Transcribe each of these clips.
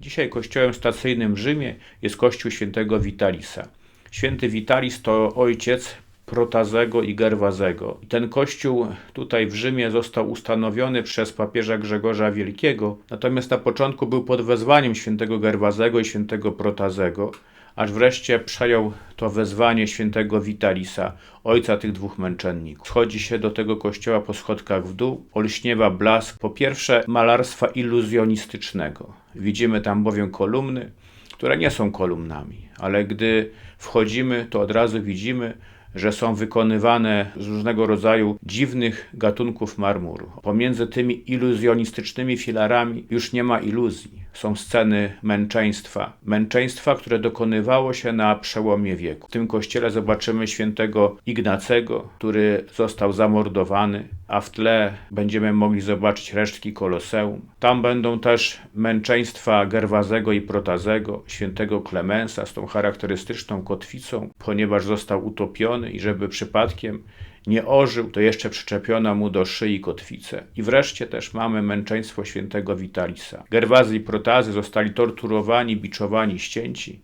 Dzisiaj kościołem stacyjnym w Rzymie jest kościół świętego Witalisa. Święty Witalis to ojciec Protazego i Gerwazego. Ten kościół tutaj w Rzymie został ustanowiony przez papieża Grzegorza Wielkiego, natomiast na początku był pod wezwaniem świętego Gerwazego i świętego Protazego, aż wreszcie przejął to wezwanie świętego Witalisa, ojca tych dwóch męczenników. Schodzi się do tego kościoła po schodkach w dół, olśniewa blask po pierwsze malarstwa iluzjonistycznego. Widzimy tam bowiem kolumny, które nie są kolumnami, ale gdy wchodzimy, to od razu widzimy, że są wykonywane z różnego rodzaju dziwnych gatunków marmuru. Pomiędzy tymi iluzjonistycznymi filarami już nie ma iluzji. Są sceny męczeństwa. Męczeństwa, które dokonywało się na przełomie wieku. W tym kościele zobaczymy świętego Ignacego, który został zamordowany, a w tle będziemy mogli zobaczyć resztki Koloseum. Tam będą też męczeństwa Gerwazego i Protazego, świętego Klemensa z tą charakterystyczną kotwicą, ponieważ został utopiony i żeby przypadkiem nie ożył, to jeszcze przyczepiono mu do szyi kotwicę. I wreszcie też mamy męczeństwo świętego Witalisa. Gerwazy i Protazy zostali torturowani, biczowani, ścięci,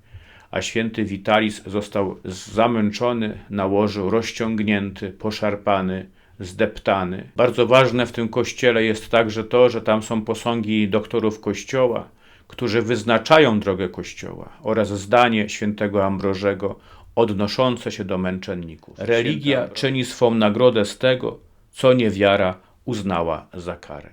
a święty Witalis został zamęczony na łożu, rozciągnięty, poszarpany, zdeptany. Bardzo ważne w tym kościele jest także to, że tam są posągi doktorów kościoła, którzy wyznaczają drogę kościoła oraz zdanie świętego Ambrożego odnoszące się do męczenników. Religia czyni swą nagrodę z tego, co niewiara uznała za karę.